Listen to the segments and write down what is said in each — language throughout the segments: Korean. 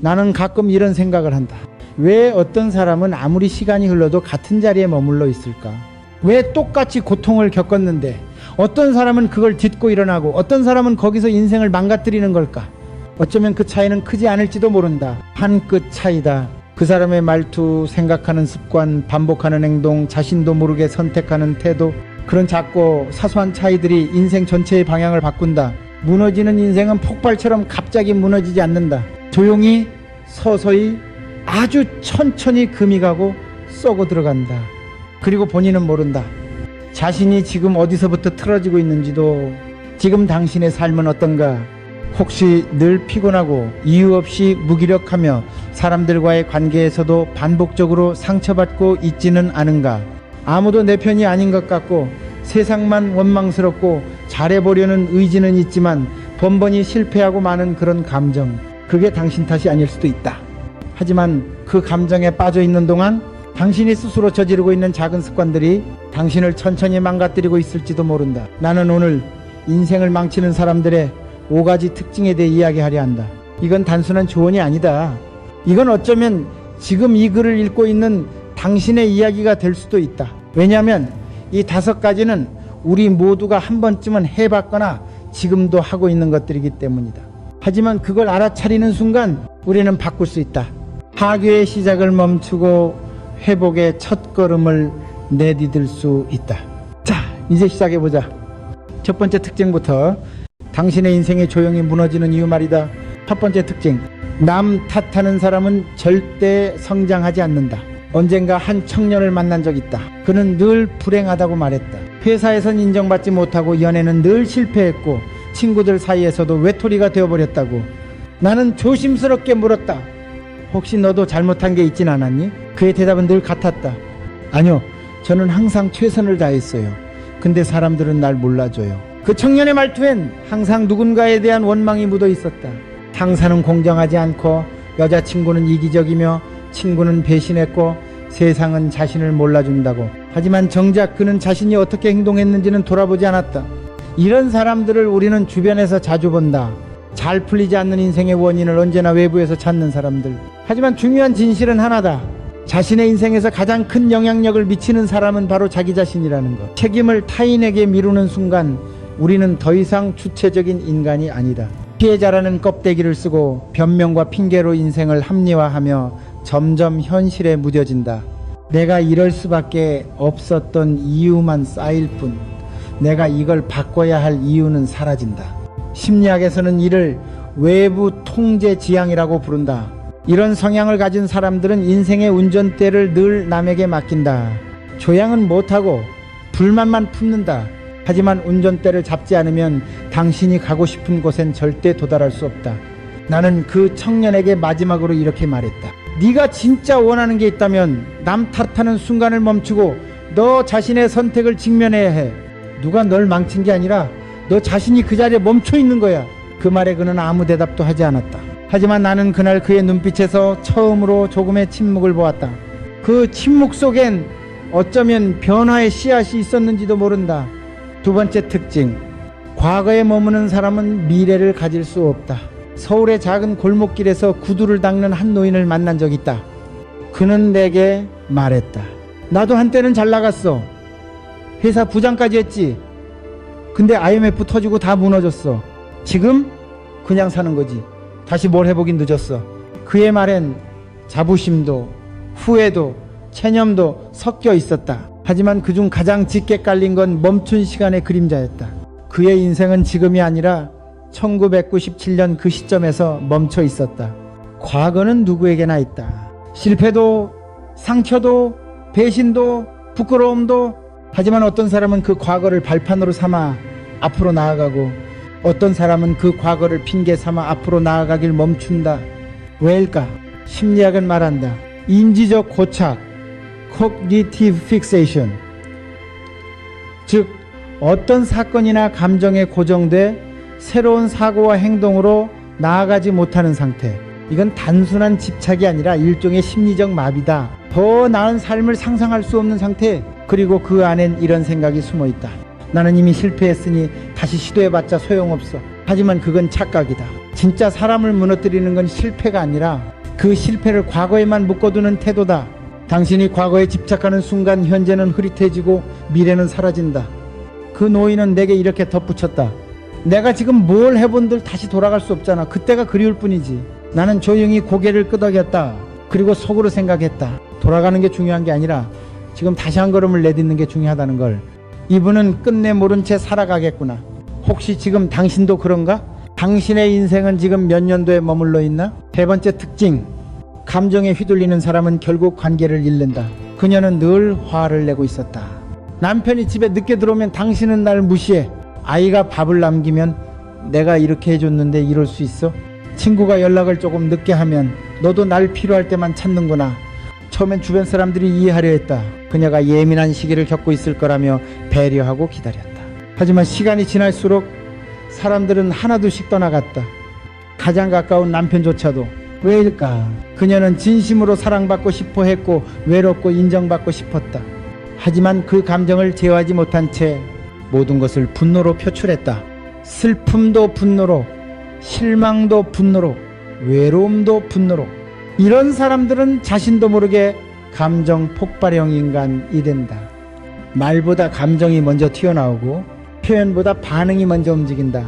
나는 가끔 이런 생각을 한다. 왜 어떤 사람은 아무리 시간이 흘러도 같은 자리에 머물러 있을까? 왜 똑같이 고통을 겪었는데 어떤 사람은 그걸 딛고 일어나고 어떤 사람은 거기서 인생을 망가뜨리는 걸까? 어쩌면 그 차이는 크지 않을지도 모른다. 한 끗 차이다. 그 사람의 말투, 생각하는 습관, 반복하는 행동, 자신도 모르게 선택하는 태도, 그런 작고 사소한 차이들이 인생 전체의 방향을 바꾼다. 무너지는 인생은 폭발처럼 갑자기 무너지지 않는다. 조용히, 서서히, 아주 천천히 금이 가고 썩어 들어간다. 그리고 본인은 모른다. 자신이 지금 어디서부터 틀어지고 있는지도, 지금 당신의 삶은 어떤가, 혹시 늘 피곤하고 이유 없이 무기력하며 사람들과의 관계에서도 반복적으로 상처받고 있지는 않은가? 아무도 내 편이 아닌 것 같고 세상만 원망스럽고 잘해보려는 의지는 있지만 번번이 실패하고 마는 그런 감정. 그게 당신 탓이 아닐 수도 있다. 하지만 그 감정에 빠져 있는 동안 당신이 스스로 저지르고 있는 작은 습관들이 당신을 천천히 망가뜨리고 있을지도 모른다. 나는 오늘 인생을 망치는 사람들의 오 가지 특징에 대해 이야기하려 한다. 이건 단순한 조언이 아니다. 이건 어쩌면 지금 이 글을 읽고 있는 당신의 이야기가 될 수도 있다. 왜냐하면 이 다섯 가지는 우리 모두가 한 번쯤은 해봤거나 지금도 하고 있는 것들이기 때문이다. 하지만 그걸 알아차리는 순간 우리는 바꿀 수 있다. 하교의 시작을 멈추고 회복의 첫 걸음을 내디딜 수 있다. 자, 이제 시작해보자. 첫 번째 특징부터 당신의 인생이 조용히 무너지는 이유 말이다. 첫 번째 특징. 남 탓하는 사람은 절대 성장하지 않는다. 언젠가 한 청년을 만난 적 있다. 그는 늘 불행하다고 말했다. 회사에선 인정받지 못하고 연애는 늘 실패했고 친구들 사이에서도 외톨이가 되어버렸다고. 나는 조심스럽게 물었다. 혹시 너도 잘못한 게 있진 않았니? 그의 대답은 늘 같았다. 아니요. 저는 항상 최선을 다했어요. 근데 사람들은 날 몰라줘요. 그 청년의 말투엔 항상 누군가에 대한 원망이 묻어 있었다. 상사는 공정하지 않고 여자친구는 이기적이며 친구는 배신했고 세상은 자신을 몰라준다고. 하지만 정작 그는 자신이 어떻게 행동했는지는 돌아보지 않았다. 이런 사람들을 우리는 주변에서 자주 본다. 잘 풀리지 않는 인생의 원인을 언제나 외부에서 찾는 사람들. 하지만 중요한 진실은 하나다. 자신의 인생에서 가장 큰 영향력을 미치는 사람은 바로 자기 자신이라는 것. 책임을 타인에게 미루는 순간 우리는 더 이상 주체적인 인간이 아니다. 피해자라는 껍데기를 쓰고 변명과 핑계로 인생을 합리화하며 점점 현실에 무뎌진다. 내가 이럴 수밖에 없었던 이유만 쌓일 뿐, 내가 이걸 바꿔야 할 이유는 사라진다. 심리학에서는 이를 외부 통제 지향이라고 부른다. 이런 성향을 가진 사람들은 인생의 운전대를 늘 남에게 맡긴다. 조향은 못하고 불만만 품는다. 하지만 운전대를 잡지 않으면 당신이 가고 싶은 곳엔 절대 도달할 수 없다. 나는 그 청년에게 마지막으로 이렇게 말했다. 네가 진짜 원하는 게 있다면 남 탓하는 순간을 멈추고 너 자신의 선택을 직면해야 해. 누가 널 망친 게 아니라 너 자신이 그 자리에 멈춰 있는 거야. 그 말에 그는 아무 대답도 하지 않았다. 하지만 나는 그날 그의 눈빛에서 처음으로 조금의 침묵을 보았다. 그 침묵 속엔 어쩌면 변화의 씨앗이 있었는지도 모른다. 두 번째 특징. 과거에 머무는 사람은 미래를 가질 수 없다. 서울의 작은 골목길에서 구두를 닦는 한 노인을 만난 적 있다. 그는 내게 말했다. 나도 한때는 잘 나갔어. 회사 부장까지 했지. 근데 IMF 터지고 다 무너졌어. 지금 그냥 사는 거지. 다시 뭘 해보긴 늦었어. 그의 말엔 자부심도 후회도 체념도 섞여 있었다. 하지만 그중 가장 짙게 깔린 건 멈춘 시간의 그림자였다. 그의 인생은 지금이 아니라 1997년 그 시점에서 멈춰 있었다. 과거는 누구에게나 있다. 실패도, 상처도, 배신도, 부끄러움도, 하지만 어떤 사람은 그 과거를 발판으로 삼아 앞으로 나아가고 어떤 사람은 그 과거를 핑계 삼아 앞으로 나아가길 멈춘다. 왜일까? 심리학은 말한다. 인지적 고착, cognitive fixation. 즉, 어떤 사건이나 감정에 고정돼 새로운 사고와 행동으로 나아가지 못하는 상태. 이건 단순한 집착이 아니라 일종의 심리적 마비다. 더 나은 삶을 상상할 수 없는 상태. 그리고 그 안엔 이런 생각이 숨어 있다. 나는 이미 실패했으니 다시 시도해봤자 소용없어. 하지만 그건 착각이다. 진짜 사람을 무너뜨리는 건 실패가 아니라 그 실패를 과거에만 묶어두는 태도다. 당신이 과거에 집착하는 순간 현재는 흐릿해지고 미래는 사라진다. 그 노인은 내게 이렇게 덧붙였다. 내가 지금 뭘 해본들 다시 돌아갈 수 없잖아. 그때가 그리울 뿐이지. 나는 조용히 고개를 끄덕였다. 그리고 속으로 생각했다. 돌아가는 게 중요한 게 아니라 지금 다시 한 걸음을 내딛는 게 중요하다는 걸. 이분은 끝내 모른 채 살아가겠구나. 혹시 지금 당신도 그런가? 당신의 인생은 지금 몇 년도에 머물러 있나? 세 번째 특징. 감정에 휘둘리는 사람은 결국 관계를 잃는다. 그녀는 늘 화를 내고 있었다. 남편이 집에 늦게 들어오면 당신은 날 무시해. 아이가 밥을 남기면 내가 이렇게 해줬는데 이럴 수 있어? 친구가 연락을 조금 늦게 하면 너도 날 필요할 때만 찾는구나. 처음엔 주변 사람들이 이해하려 했다. 그녀가 예민한 시기를 겪고 있을 거라며 배려하고 기다렸다. 하지만 시간이 지날수록 사람들은 하나둘씩 떠나갔다. 가장 가까운 남편조차도 왜일까? 그녀는 진심으로 사랑받고 싶어 했고 외롭고 인정받고 싶었다. 하지만 그 감정을 제어하지 못한 채 모든 것을 분노로 표출했다. 슬픔도 분노로, 실망도 분노로, 외로움도 분노로. 이런 사람들은 자신도 모르게 감정 폭발형 인간이 된다. 말보다 감정이 먼저 튀어나오고 표현보다 반응이 먼저 움직인다.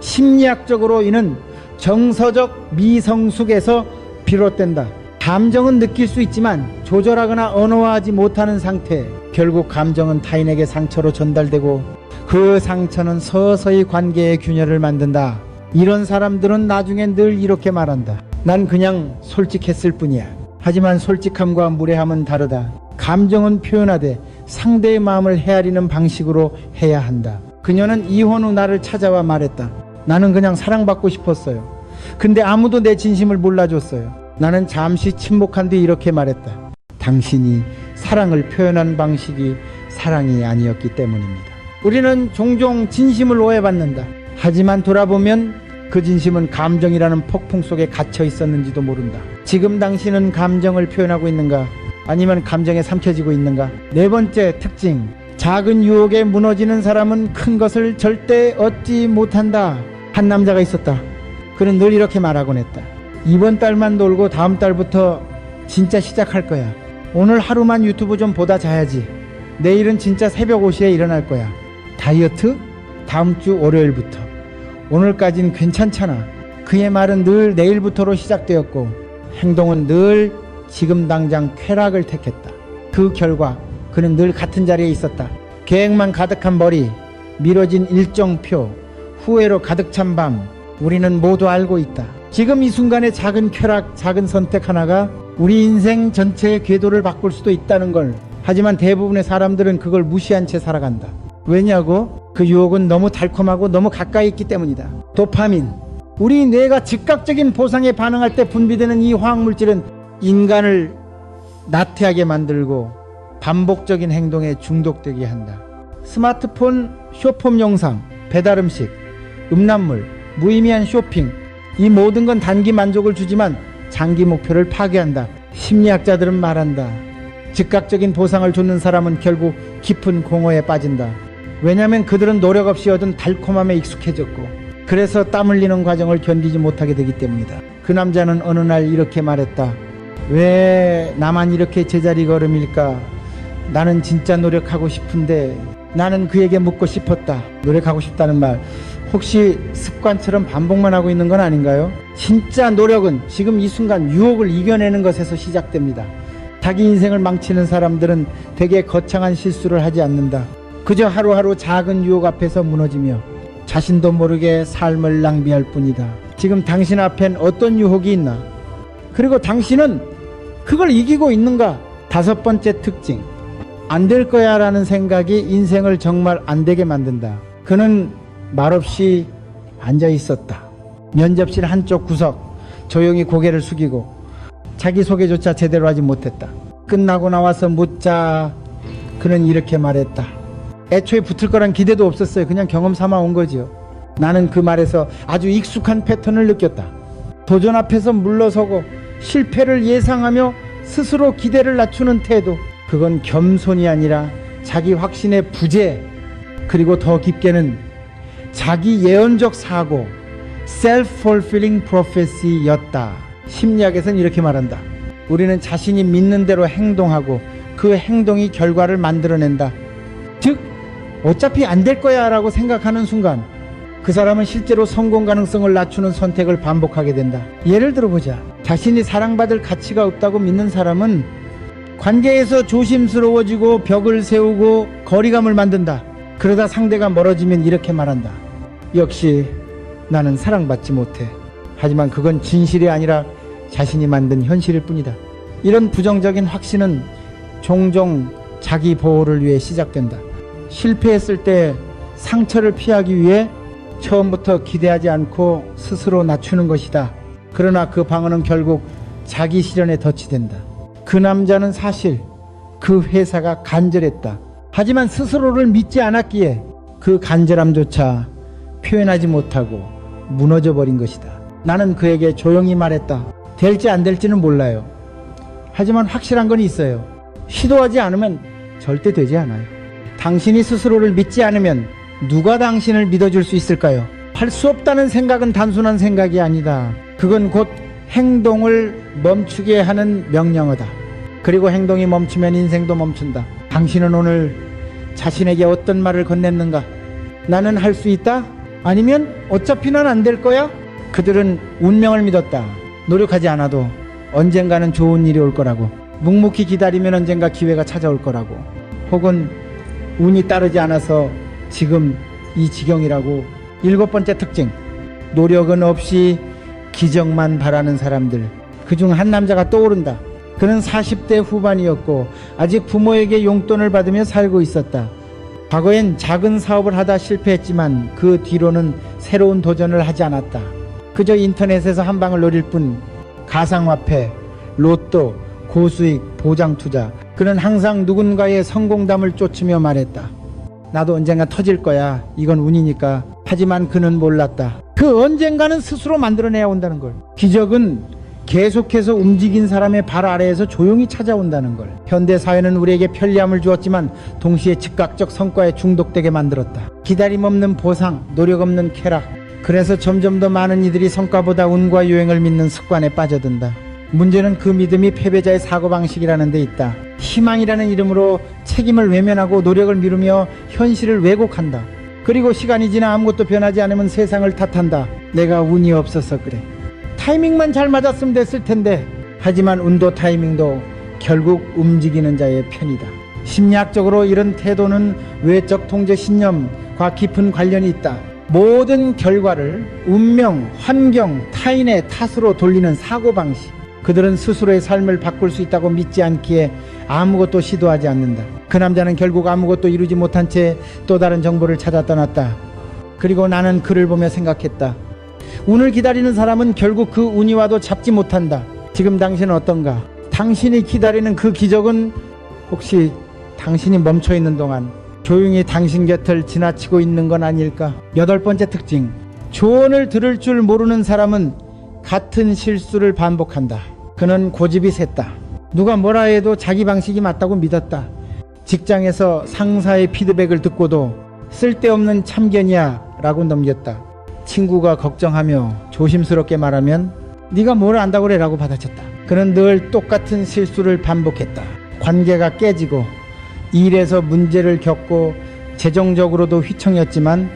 심리학적으로 이는 정서적 미성숙에서 비롯된다. 감정은 느낄 수 있지만 조절하거나 언어화하지 못하는 상태. 결국 감정은 타인에게 상처로 전달되고 그 상처는 서서히 관계의 균열을 만든다. 이런 사람들은 나중엔 늘 이렇게 말한다. 난 그냥 솔직했을 뿐이야. 하지만 솔직함과 무례함은 다르다. 감정은 표현하되 상대의 마음을 헤아리는 방식으로 해야 한다. 그녀는 이혼 후 나를 찾아와 말했다. 나는 그냥 사랑받고 싶었어요. 근데 아무도 내 진심을 몰라줬어요. 나는 잠시 침묵한 뒤 이렇게 말했다. 당신이 사랑을 표현한 방식이 사랑이 아니었기 때문입니다. 우리는 종종 진심을 오해받는다. 하지만 돌아보면 그 진심은 감정이라는 폭풍 속에 갇혀 있었는지도 모른다. 지금 당신은 감정을 표현하고 있는가? 아니면 감정에 삼켜지고 있는가? 네 번째 특징. 작은 유혹에 무너지는 사람은 큰 것을 절대 얻지 못한다. 한 남자가 있었다. 그는 늘 이렇게 말하곤 했다. 이번 달만 놀고 다음 달부터 진짜 시작할 거야. 오늘 하루만 유튜브 좀 보다 자야지. 내일은 진짜 새벽 5시에 일어날 거야. 다이어트? 다음 주 월요일부터. 오늘까진 괜찮잖아. 그의 말은 늘 내일부터로 시작되었고 행동은 늘 지금 당장 쾌락을 택했다. 그 결과 그는 늘 같은 자리에 있었다. 계획만 가득한 머리, 미뤄진 일정표, 후회로 가득 찬 밤, 우리는 모두 알고 있다. 지금 이 순간의 작은 쾌락, 작은 선택 하나가 우리 인생 전체의 궤도를 바꿀 수도 있다는 걸. 하지만 대부분의 사람들은 그걸 무시한 채 살아간다. 왜냐고? 그 유혹은 너무 달콤하고 너무 가까이 있기 때문이다. 도파민. 우리 뇌가 즉각적인 보상에 반응할 때 분비되는 이 화학물질은 인간을 나태하게 만들고 반복적인 행동에 중독되게 한다. 스마트폰 쇼폼 영상, 배달 음식, 음란물, 무의미한 쇼핑, 이 모든 건 단기 만족을 주지만 장기 목표를 파괴한다. 심리학자들은 말한다. 즉각적인 보상을 줬는 사람은 결국 깊은 공허에 빠진다. 왜냐하면 그들은 노력 없이 얻은 달콤함에 익숙해졌고, 그래서 땀 흘리는 과정을 견디지 못하게 되기 때문이다. 그 남자는 어느 날 이렇게 말했다. 왜 나만 이렇게 제자리 걸음일까? 나는 진짜 노력하고 싶은데 나는 그에게 묻고 싶었다. 노력하고 싶다는 말. 혹시 습관처럼 반복만 하고 있는 건 아닌가요? 진짜 노력은 지금 이 순간 유혹을 이겨내는 것에서 시작됩니다. 자기 인생을 망치는 사람들은 되게 거창한 실수를 하지 않는다. 그저 하루하루 작은 유혹 앞에서 무너지며 자신도 모르게 삶을 낭비할 뿐이다. 지금 당신 앞엔 어떤 유혹이 있나? 그리고 당신은 그걸 이기고 있는가? 다섯 번째 특징. 안 될 거야 라는 생각이 인생을 정말 안 되게 만든다. 그는 말없이 앉아 있었다. 면접실 한쪽 구석, 조용히 고개를 숙이고 자기소개조차 제대로 하지 못했다. 끝나고 나와서 묻자 그는 이렇게 말했다. 애초에 붙을 거란 기대도 없었어요. 그냥 경험 삼아 온 거지요. 나는 그 말에서 아주 익숙한 패턴을 느꼈다. 도전 앞에서 물러서고 실패를 예상하며 스스로 기대를 낮추는 태도. 그건 겸손이 아니라 자기 확신의 부재, 그리고 더 깊게는 자기 예언적 사고, self-fulfilling prophecy였다. 심리학에서는 이렇게 말한다. 우리는 자신이 믿는 대로 행동하고 그 행동이 결과를 만들어낸다. 즉, 어차피 안 될 거야 라고 생각하는 순간 그 사람은 실제로 성공 가능성을 낮추는 선택을 반복하게 된다. 예를 들어보자. 자신이 사랑받을 가치가 없다고 믿는 사람은 관계에서 조심스러워지고 벽을 세우고 거리감을 만든다. 그러다 상대가 멀어지면 이렇게 말한다. 역시 나는 사랑받지 못해. 하지만 그건 진실이 아니라 자신이 만든 현실일 뿐이다. 이런 부정적인 확신은 종종 자기 보호를 위해 시작된다. 실패했을 때 상처를 피하기 위해 처음부터 기대하지 않고 스스로 낮추는 것이다. 그러나 그 방어는 결국 자기 실현에 덫이된다. 그 남자는 사실 그 회사가 간절했다. 하지만 스스로를 믿지 않았기에 그 간절함조차 표현하지 못하고 무너져 버린 것이다. 나는 그에게 조용히 말했다. 될지 안 될지는 몰라요. 하지만 확실한 건 있어요. 시도하지 않으면 절대 되지 않아요. 당신이 스스로를 믿지 않으면 누가 당신을 믿어줄 수 있을까요? 할 수 없다는 생각은 단순한 생각이 아니다. 그건 곧 행동을 멈추게 하는 명령어다. 그리고 행동이 멈추면 인생도 멈춘다. 당신은 오늘 자신에게 어떤 말을 건넸는가? 나는 할 수 있다? 아니면 어차피 난 안 될 거야? 그들은 운명을 믿었다. 노력하지 않아도 언젠가는 좋은 일이 올 거라고. 묵묵히 기다리면 언젠가 기회가 찾아올 거라고. 혹은 운이 따르지 않아서 지금 이 지경이라고. 일곱 번째 특징. 노력은 없이 기적만 바라는 사람들. 그중 한 남자가 떠오른다. 그는 40대 후반이었고 아직 부모에게 용돈을 받으며 살고 있었다. 과거엔 작은 사업을 하다 실패했지만 그 뒤로는 새로운 도전을 하지 않았다. 그저 인터넷에서 한 방을 노릴 뿐 가상화폐, 로또, 고수익, 보장 투자. 그는 항상 누군가의 성공담을 쫓으며 말했다. 나도 언젠가 터질 거야. 이건 운이니까. 하지만 그는 몰랐다. 그 언젠가는 스스로 만들어내야 온다는 걸. 기적은 계속해서 움직인 사람의 발 아래에서 조용히 찾아온다는 걸. 현대 사회는 우리에게 편리함을 주었지만 동시에 즉각적 성과에 중독되게 만들었다. 기다림 없는 보상, 노력 없는 쾌락. 그래서 점점 더 많은 이들이 성과보다 운과 유행을 믿는 습관에 빠져든다. 문제는 그 믿음이 패배자의 사고방식이라는 데 있다. 희망이라는 이름으로 책임을 외면하고 노력을 미루며 현실을 왜곡한다. 그리고 시간이 지나 아무것도 변하지 않으면 세상을 탓한다. 내가 운이 없어서 그래. 타이밍만 잘 맞았으면 됐을 텐데. 하지만 운도 타이밍도 결국 움직이는 자의 편이다. 심리학적으로 이런 태도는 외적 통제 신념과 깊은 관련이 있다. 모든 결과를 운명, 환경, 타인의 탓으로 돌리는 사고방식. 그들은 스스로의 삶을 바꿀 수 있다고 믿지 않기에 아무것도 시도하지 않는다. 그 남자는 결국 아무것도 이루지 못한 채 또 다른 정보를 찾아 떠났다. 그리고 나는 그를 보며 생각했다. 운을 기다리는 사람은 결국 그 운이 와도 잡지 못한다. 지금 당신은 어떤가? 당신이 기다리는 그 기적은 혹시 당신이 멈춰 있는 동안 조용히 당신 곁을 지나치고 있는 건 아닐까? 여덟 번째 특징. 조언을 들을 줄 모르는 사람은 같은 실수를 반복한다. 그는 고집이 셌다. 누가 뭐라 해도 자기 방식이 맞다고 믿었다. 직장에서 상사의 피드백을 듣고도 쓸데없는 참견이야 라고 넘겼다. 친구가 걱정하며 조심스럽게 말하면 네가 뭘 안다고 그래 라고 받아쳤다. 그는 늘 똑같은 실수를 반복했다. 관계가 깨지고 일에서 문제를 겪고 재정적으로도 휘청였지만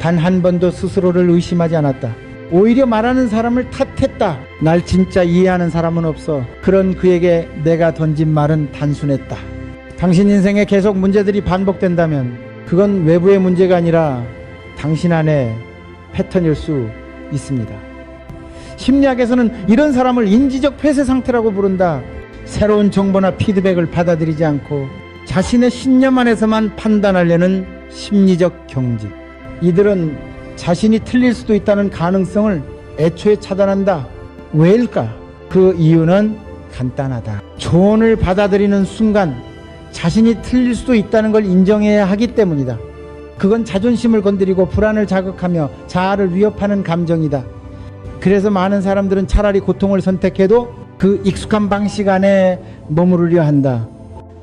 단 한 번도 스스로를 의심하지 않았다. 오히려 말하는 사람을 탓했다. 날 진짜 이해하는 사람은 없어. 그런 그에게 내가 던진 말은 단순했다. 당신 인생에 계속 문제들이 반복된다면 그건 외부의 문제가 아니라 당신 안에 패턴일 수 있습니다. 심리학에서는 이런 사람을 인지적 폐쇄 상태라고 부른다. 새로운 정보나 피드백을 받아들이지 않고 자신의 신념 안에서만 판단하려는 심리적 경직. 이들은 자신이 틀릴 수도 있다는 가능성을 애초에 차단한다. 왜일까? 그 이유는 간단하다. 조언을 받아들이는 순간 자신이 틀릴 수도 있다는 걸 인정해야 하기 때문이다. 그건 자존심을 건드리고 불안을 자극하며 자아를 위협하는 감정이다. 그래서 많은 사람들은 차라리 고통을 선택해도 그 익숙한 방식 안에 머무르려 한다.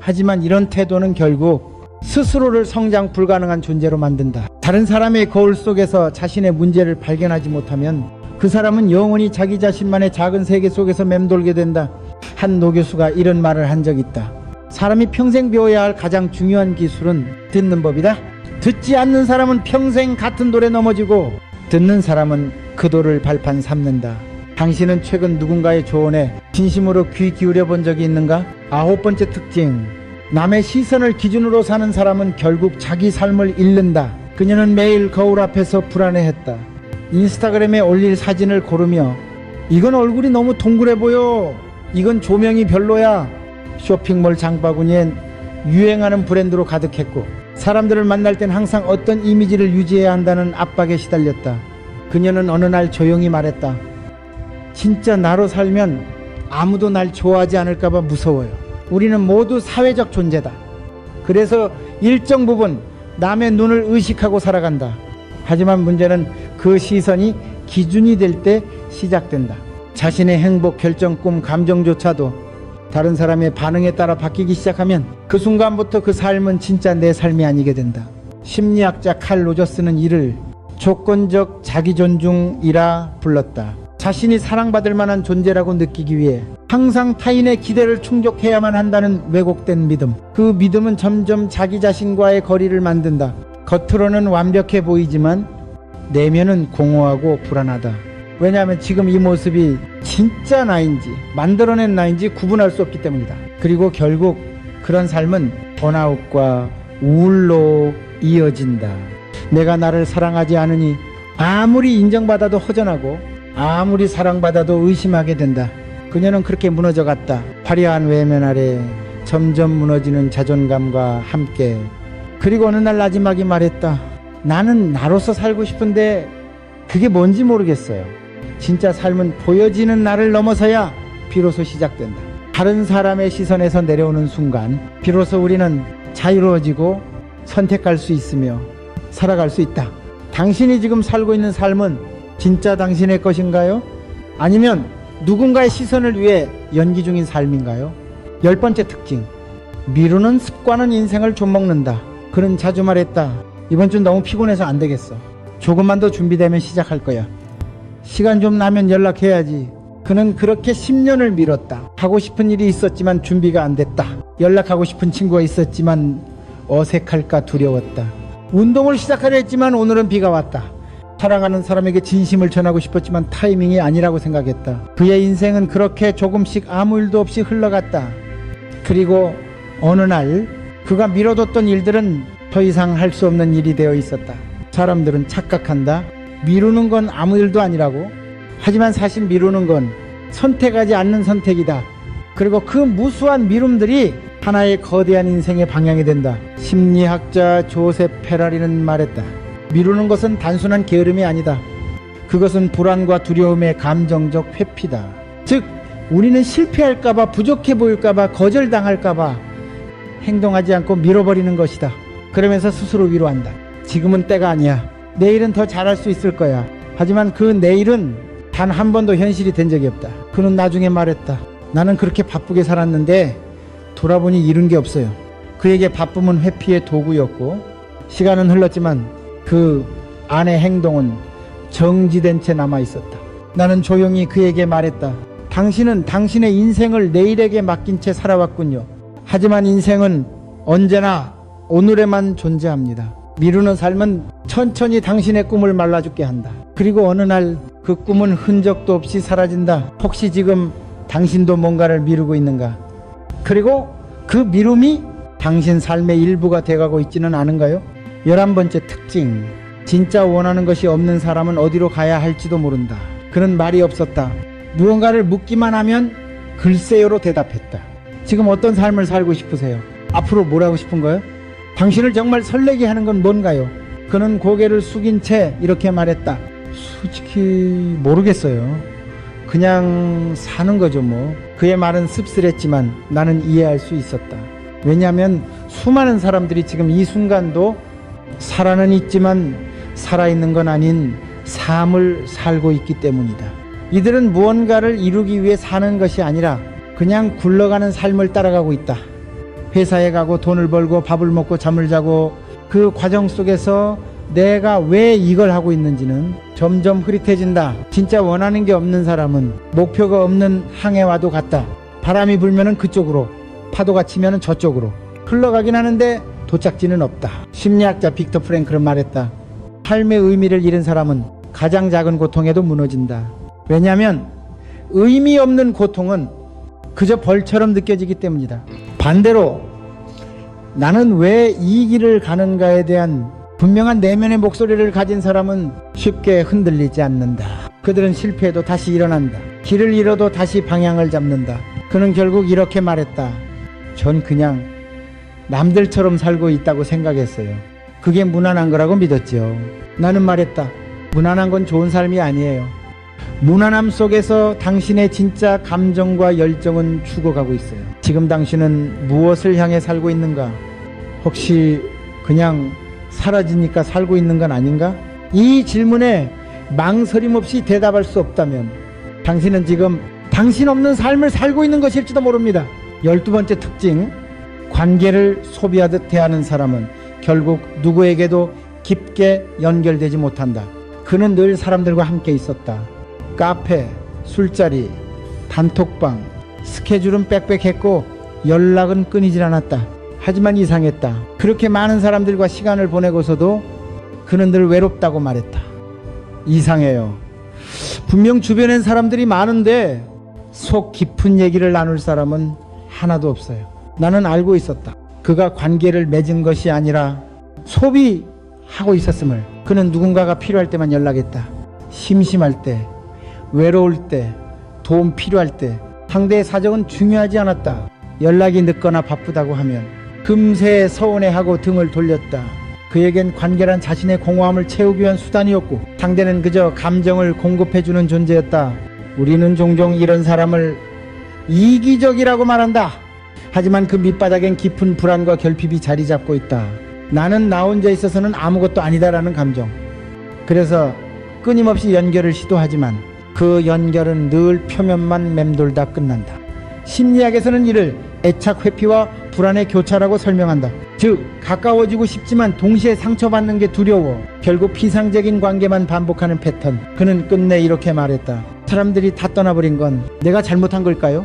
하지만 이런 태도는 결국 스스로를 성장 불가능한 존재로 만든다. 다른 사람의 거울 속에서 자신의 문제를 발견하지 못하면 그 사람은 영원히 자기 자신만의 작은 세계 속에서 맴돌게 된다. 한 노교수가 이런 말을 한 적 있다. 사람이 평생 배워야 할 가장 중요한 기술은 듣는 법이다. 듣지 않는 사람은 평생 같은 돌에 넘어지고 듣는 사람은 그 돌을 발판 삼는다. 당신은 최근 누군가의 조언에 진심으로 귀 기울여 본 적이 있는가? 아홉 번째 특징. 남의 시선을 기준으로 사는 사람은 결국 자기 삶을 잃는다. 그녀는 매일 거울 앞에서 불안해했다. 인스타그램에 올릴 사진을 고르며 이건 얼굴이 너무 동그래 보여. 이건 조명이 별로야. 쇼핑몰 장바구니엔 유행하는 브랜드로 가득했고 사람들을 만날 땐 항상 어떤 이미지를 유지해야 한다는 압박에 시달렸다. 그녀는 어느 날 조용히 말했다. 진짜 나로 살면 아무도 날 좋아하지 않을까봐 무서워요. 우리는 모두 사회적 존재다. 그래서 일정 부분 남의 눈을 의식하고 살아간다. 하지만 문제는 그 시선이 기준이 될 때 시작된다. 자신의 행복, 결정, 꿈, 감정조차도 다른 사람의 반응에 따라 바뀌기 시작하면 그 순간부터 그 삶은 진짜 내 삶이 아니게 된다. 심리학자 칼 로저스는 이를 조건적 자기 존중이라 불렀다. 자신이 사랑받을 만한 존재라고 느끼기 위해 항상 타인의 기대를 충족해야만 한다는 왜곡된 믿음. 그 믿음은 점점 자기 자신과의 거리를 만든다. 겉으로는 완벽해 보이지만 내면은 공허하고 불안하다. 왜냐하면 지금 이 모습이 진짜 나인지 만들어낸 나인지 구분할 수 없기 때문이다. 그리고 결국 그런 삶은 번아웃과 우울로 이어진다. 내가 나를 사랑하지 않으니 아무리 인정받아도 허전하고 아무리 사랑받아도 의심하게 된다. 그녀는 그렇게 무너져 갔다. 화려한 외면 아래 점점 무너지는 자존감과 함께 그리고 어느 날 나지막이 말했다. 나는 나로서 살고 싶은데 그게 뭔지 모르겠어요. 진짜 삶은 보여지는 나를 넘어서야 비로소 시작된다. 다른 사람의 시선에서 내려오는 순간 비로소 우리는 자유로워지고 선택할 수 있으며 살아갈 수 있다. 당신이 지금 살고 있는 삶은 진짜 당신의 것인가요? 아니면 누군가의 시선을 위해 연기 중인 삶인가요? 열 번째 특징. 미루는 습관은 인생을 좀먹는다. 그는 자주 말했다. 이번 주 너무 피곤해서 안 되겠어. 조금만 더 준비되면 시작할 거야. 시간 좀 나면 연락해야지. 그는 그렇게 10년을 미뤘다. 하고 싶은 일이 있었지만 준비가 안 됐다. 연락하고 싶은 친구가 있었지만 어색할까 두려웠다. 운동을 시작하려 했지만 오늘은 비가 왔다. 사랑하는 사람에게 진심을 전하고 싶었지만 타이밍이 아니라고 생각했다. 그의 인생은 그렇게 조금씩 아무 일도 없이 흘러갔다. 그리고 어느 날 그가 미뤄뒀던 일들은 더 이상 할 수 없는 일이 되어 있었다. 사람들은 착각한다. 미루는 건 아무 일도 아니라고. 하지만 사실 미루는 건 선택하지 않는 선택이다. 그리고 그 무수한 미움들이 하나의 거대한 인생의 방향이 된다. 심리학자 조셉 페라리는 말했다. 미루는 것은 단순한 게으름이 아니다. 그것은 불안과 두려움의 감정적 회피다. 즉, 우리는 실패할까봐, 부족해 보일까봐, 거절당할까봐 행동하지 않고 밀어버리는 것이다. 그러면서 스스로 위로한다. 지금은 때가 아니야. 내일은 더 잘할 수 있을 거야. 하지만 그 내일은 단 한 번도 현실이 된 적이 없다. 그는 나중에 말했다. 나는 그렇게 바쁘게 살았는데 돌아보니 이룬 게 없어요. 그에게 바쁨은 회피의 도구였고 시간은 흘렀지만 그 안의 행동은 정지된 채 남아 있었다. 나는 조용히 그에게 말했다. 당신은 당신의 인생을 내일에게 맡긴 채 살아왔군요. 하지만 인생은 언제나 오늘에만 존재합니다. 미루는 삶은 천천히 당신의 꿈을 말라 죽게 한다. 그리고 어느 날 그 꿈은 흔적도 없이 사라진다. 혹시 지금 당신도 뭔가를 미루고 있는가? 그리고 그 미움이 당신 삶의 일부가 돼가고 있지는 않은가요? 열한 번째 특징. 진짜 원하는 것이 없는 사람은 어디로 가야 할지도 모른다. 그는 말이 없었다. 무언가를 묻기만 하면 글쎄요로 대답했다. 지금 어떤 삶을 살고 싶으세요? 앞으로 뭘 하고 싶은 거예요? 당신을 정말 설레게 하는 건 뭔가요? 그는 고개를 숙인 채 이렇게 말했다. 솔직히 모르겠어요. 그냥 사는 거죠, 뭐. 그의 말은 씁쓸했지만 나는 이해할 수 있었다. 왜냐하면 수많은 사람들이 지금 이 순간도 살아는 있지만 살아있는 건 아닌 삶을 살고 있기 때문이다. 이들은 무언가를 이루기 위해 사는 것이 아니라 그냥 굴러가는 삶을 따라가고 있다. 회사에 가고 돈을 벌고 밥을 먹고 잠을 자고 그 과정 속에서 내가 왜 이걸 하고 있는지는 점점 흐릿해진다. 진짜 원하는 게 없는 사람은 목표가 없는 항해와도 같다. 바람이 불면은 그쪽으로, 파도가 치면은 저쪽으로. 흘러가긴 하는데 도착지는 없다. 심리학자 빅터 프랭클은 말했다. 삶의 의미를 잃은 사람은 가장 작은 고통에도 무너진다. 왜냐하면 의미 없는 고통은 그저 벌처럼 느껴지기 때문이다. 반대로 나는 왜 이 길을 가는가에 대한 분명한 내면의 목소리를 가진 사람은 쉽게 흔들리지 않는다. 그들은 실패해도 다시 일어난다. 길을 잃어도 다시 방향을 잡는다. 그는 결국 이렇게 말했다. 전 그냥 남들처럼 살고 있다고 생각했어요. 그게 무난한 거라고 믿었죠. 나는 말했다. 무난한 건 좋은 삶이 아니에요. 무난함 속에서 당신의 진짜 감정과 열정은 죽어가고 있어요. 지금 당신은 무엇을 향해 살고 있는가? 혹시 그냥 사라지니까 살고 있는 건 아닌가? 이 질문에 망설임 없이 대답할 수 없다면 당신은 지금 당신 없는 삶을 살고 있는 것일지도 모릅니다. 열두 번째 특징, 관계를 소비하듯 대하는 사람은 결국 누구에게도 깊게 연결되지 못한다. 그는 늘 사람들과 함께 있었다. 카페, 술자리, 단톡방, 스케줄은 빽빽했고 연락은 끊이질 않았다. 하지만 이상했다. 그렇게 많은 사람들과 시간을 보내고서도 그는 늘 외롭다고 말했다. 이상해요. 분명 주변엔 사람들이 많은데 속 깊은 얘기를 나눌 사람은 하나도 없어요. 나는 알고 있었다. 그가 관계를 맺은 것이 아니라 소비하고 있었음을. 그는 누군가가 필요할 때만 연락했다. 심심할 때, 외로울 때, 도움 필요할 때, 상대의 사정은 중요하지 않았다. 연락이 늦거나 바쁘다고 하면 금세 서운해하고 등을 돌렸다. 그에겐 관계란 자신의 공허함을 채우기 위한 수단이었고 상대는 그저 감정을 공급해주는 존재였다. 우리는 종종 이런 사람을 이기적이라고 말한다. 하지만 그 밑바닥엔 깊은 불안과 결핍이 자리 잡고 있다. 나는 나 혼자 있어서는 아무것도 아니다라는 감정. 그래서 끊임없이 연결을 시도하지만 그 연결은 늘 표면만 맴돌다 끝난다. 심리학에서는 이를 애착 회피와 불안의 교차라고 설명한다. 즉, 가까워지고 싶지만 동시에 상처받는 게 두려워. 결국 피상적인 관계만 반복하는 패턴. 그는 끝내 이렇게 말했다. 사람들이 다 떠나버린 건 내가 잘못한 걸까요?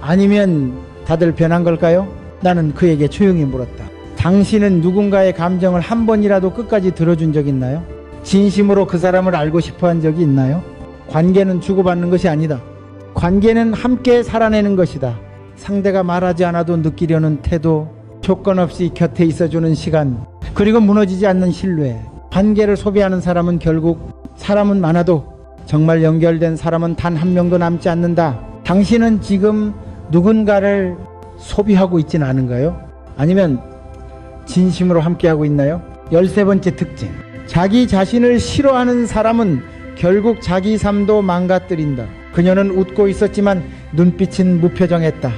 아니면 다들 변한 걸까요? 나는 그에게 조용히 물었다. 당신은 누군가의 감정을 한 번이라도 끝까지 들어준 적 있나요? 진심으로 그 사람을 알고 싶어 한 적이 있나요? 관계는 주고받는 것이 아니다. 관계는 함께 살아내는 것이다. 상대가 말하지 않아도 느끼려는 태도, 조건 없이 곁에 있어주는 시간, 그리고 무너지지 않는 신뢰. 관계를 소비하는 사람은 결국 사람은 많아도 정말 연결된 사람은 단 한 명도 남지 않는다. 당신은 지금 누군가를 소비하고 있지는 않은가요? 아니면 진심으로 함께하고 있나요? 열세 번째 특징. 자기 자신을 싫어하는 사람은 결국 자기 삶도 망가뜨린다. 그녀는 웃고 있었지만 눈빛은 무표정했다.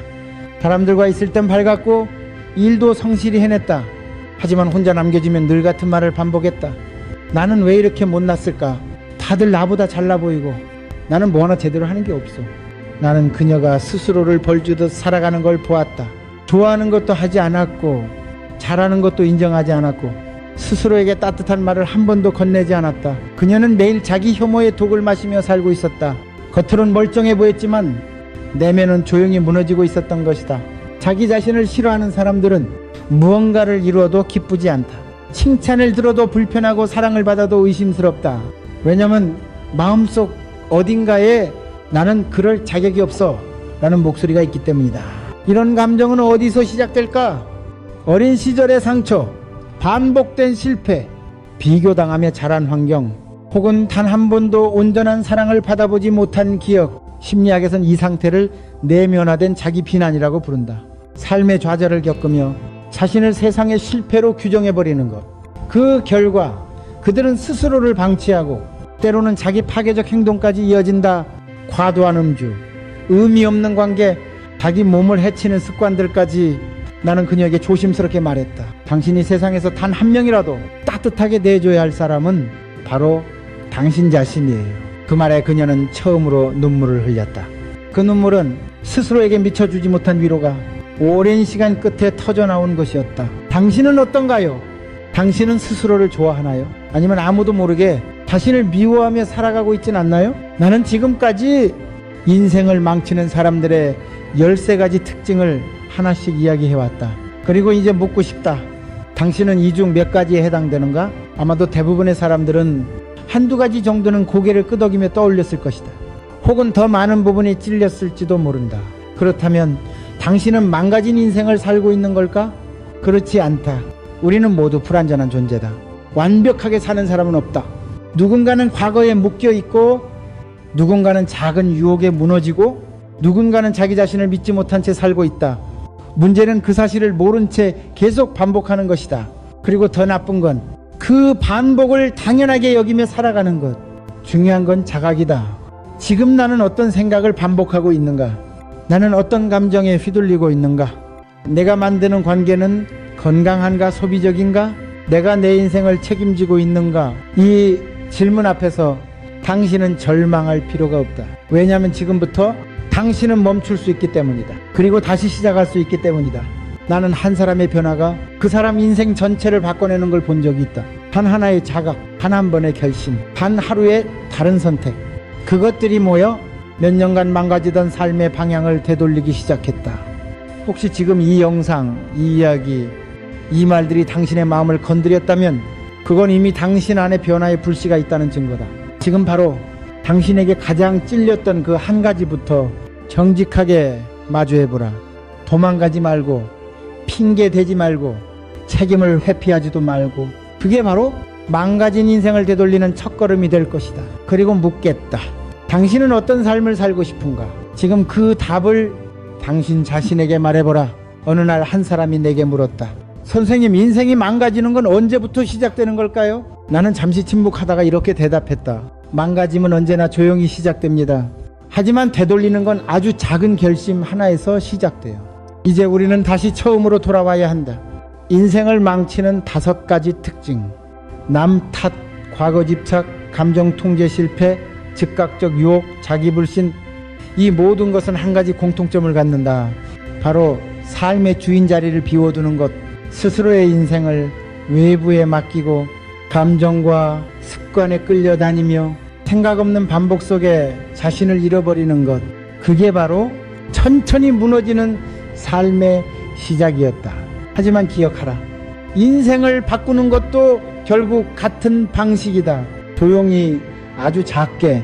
사람들과 있을 땐 밝았고 일도 성실히 해냈다. 하지만 혼자 남겨지면 늘 같은 말을 반복했다. 나는 왜 이렇게 못났을까? 다들 나보다 잘나 보이고 나는 뭐 하나 제대로 하는 게 없어. 나는 그녀가 스스로를 벌주듯 살아가는 걸 보았다. 좋아하는 것도 하지 않았고 잘하는 것도 인정하지 않았고 스스로에게 따뜻한 말을 한 번도 건네지 않았다. 그녀는 매일 자기 혐오의 독을 마시며 살고 있었다. 겉으론 멀쩡해 보였지만 내면은 조용히 무너지고 있었던 것이다. 자기 자신을 싫어하는 사람들은 무언가를 이루어도 기쁘지 않다. 칭찬을 들어도 불편하고 사랑을 받아도 의심스럽다. 왜냐면 마음속 어딘가에 나는 그럴 자격이 없어 라는 목소리가 있기 때문이다. 이런 감정은 어디서 시작될까? 어린 시절의 상처, 반복된 실패, 비교당하며 자란 환경, 혹은 단 한 번도 온전한 사랑을 받아보지 못한 기억, 심리학에선 이 상태를 내면화된 자기 비난이라고 부른다. 삶의 좌절을 겪으며 자신을 세상의 실패로 규정해버리는 것. 그 결과 그들은 스스로를 방치하고 때로는 자기 파괴적 행동까지 이어진다. 과도한 음주, 의미 없는 관계, 자기 몸을 해치는 습관들까지 나는 그녀에게 조심스럽게 말했다. 당신이 세상에서 단 한 명이라도 따뜻하게 내줘야 할 사람은 바로 당신 자신이에요. 그 말에 그녀는 처음으로 눈물을 흘렸다. 그 눈물은 스스로에게 미쳐주지 못한 위로가 오랜 시간 끝에 터져나온 것이었다. 당신은 어떤가요? 당신은 스스로를 좋아하나요? 아니면 아무도 모르게 자신을 미워하며 살아가고 있진 않나요? 나는 지금까지 인생을 망치는 사람들의 13가지 특징을 하나씩 이야기해왔다. 그리고 이제 묻고 싶다. 당신은 이 중 몇 가지에 해당되는가? 아마도 대부분의 사람들은 한두 가지 정도는 고개를 끄덕이며 떠올렸을 것이다. 혹은 더 많은 부분이 찔렸을지도 모른다. 그렇다면 당신은 망가진 인생을 살고 있는 걸까? 그렇지 않다. 우리는 모두 불완전한 존재다. 완벽하게 사는 사람은 없다. 누군가는 과거에 묶여 있고 누군가는 작은 유혹에 무너지고 누군가는 자기 자신을 믿지 못한 채 살고 있다. 문제는 그 사실을 모른 채 계속 반복하는 것이다. 그리고 더 나쁜 건 그 반복을 당연하게 여기며 살아가는 것. 중요한 건 자각이다. 지금 나는 어떤 생각을 반복하고 있는가? 나는 어떤 감정에 휘둘리고 있는가? 내가 만드는 관계는 건강한가 소비적인가? 내가 내 인생을 책임지고 있는가? 이 질문 앞에서 당신은 절망할 필요가 없다. 왜냐하면 지금부터 당신은 멈출 수 있기 때문이다. 그리고 다시 시작할 수 있기 때문이다. 나는 한 사람의 변화가 그 사람 인생 전체를 바꿔내는 걸 본 적이 있다. 단 하나의 자각, 단 한 번의 결심, 단 하루의 다른 선택. 그것들이 모여 몇 년간 망가지던 삶의 방향을 되돌리기 시작했다. 혹시 지금 이 영상, 이 이야기, 이 말들이 당신의 마음을 건드렸다면 그건 이미 당신 안에 변화의 불씨가 있다는 증거다. 지금 바로 당신에게 가장 찔렸던 그 한 가지부터 정직하게 마주해보라. 도망가지 말고, 핑계 대지 말고, 책임을 회피하지도 말고, 그게 바로 망가진 인생을 되돌리는 첫걸음이 될 것이다. 그리고 묻겠다. 당신은 어떤 삶을 살고 싶은가? 지금 그 답을 당신 자신에게 말해보라. 어느 날 한 사람이 내게 물었다. 선생님, 인생이 망가지는 건 언제부터 시작되는 걸까요? 나는 잠시 침묵하다가 이렇게 대답했다. 망가짐은 언제나 조용히 시작됩니다. 하지만 되돌리는 건 아주 작은 결심 하나에서 시작돼요. 이제 우리는 다시 처음으로 돌아와야 한다. 인생을 망치는 다섯 가지 특징. 남 탓, 과거 집착, 감정 통제 실패, 즉각적 유혹, 자기 불신. 이 모든 것은 한 가지 공통점을 갖는다. 바로 삶의 주인 자리를 비워두는 것. 스스로의 인생을 외부에 맡기고 감정과 습관에 끌려다니며 생각 없는 반복 속에 자신을 잃어버리는 것. 그게 바로 천천히 무너지는 삶의 시작이었다. 하지만 기억하라. 인생을 바꾸는 것도 결국 같은 방식이다. 조용히 아주 작게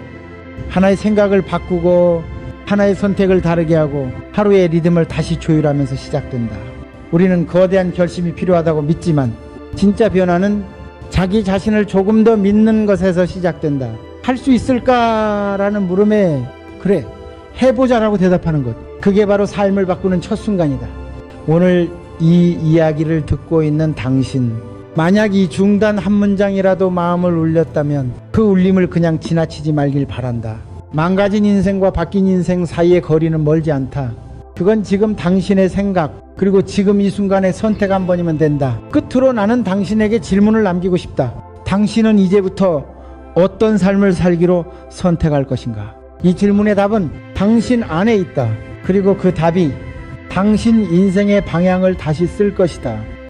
하나의 생각을 바꾸고 하나의 선택을 다르게 하고 하루의 리듬을 다시 조율하면서 시작된다. 우리는 거대한 결심이 필요하다고 믿지만 진짜 변화는 자기 자신을 조금 더 믿는 것에서 시작된다. 할 수 있을까라는 물음에 그래 해보자라고 대답하는 것. 그게 바로 삶을 바꾸는 첫 순간이다. 오늘 이 이야기를 듣고 있는 당신 만약 이 중단 한 문장이라도 마음을 울렸다면 그 울림을 그냥 지나치지 말길 바란다. 망가진 인생과 바뀐 인생 사이의 거리는 멀지 않다. 그건 지금 당신의 생각 그리고 지금 이 순간의 선택 한 번이면 된다. 끝으로 나는 당신에게 질문을 남기고 싶다. 당신은 이제부터 어떤 삶을 살기로 선택할 것인가? 이 질문의 답은 당신 안에 있다. 그리고 그 답이 당신 인생의 방향을 다시 쓸 것이다.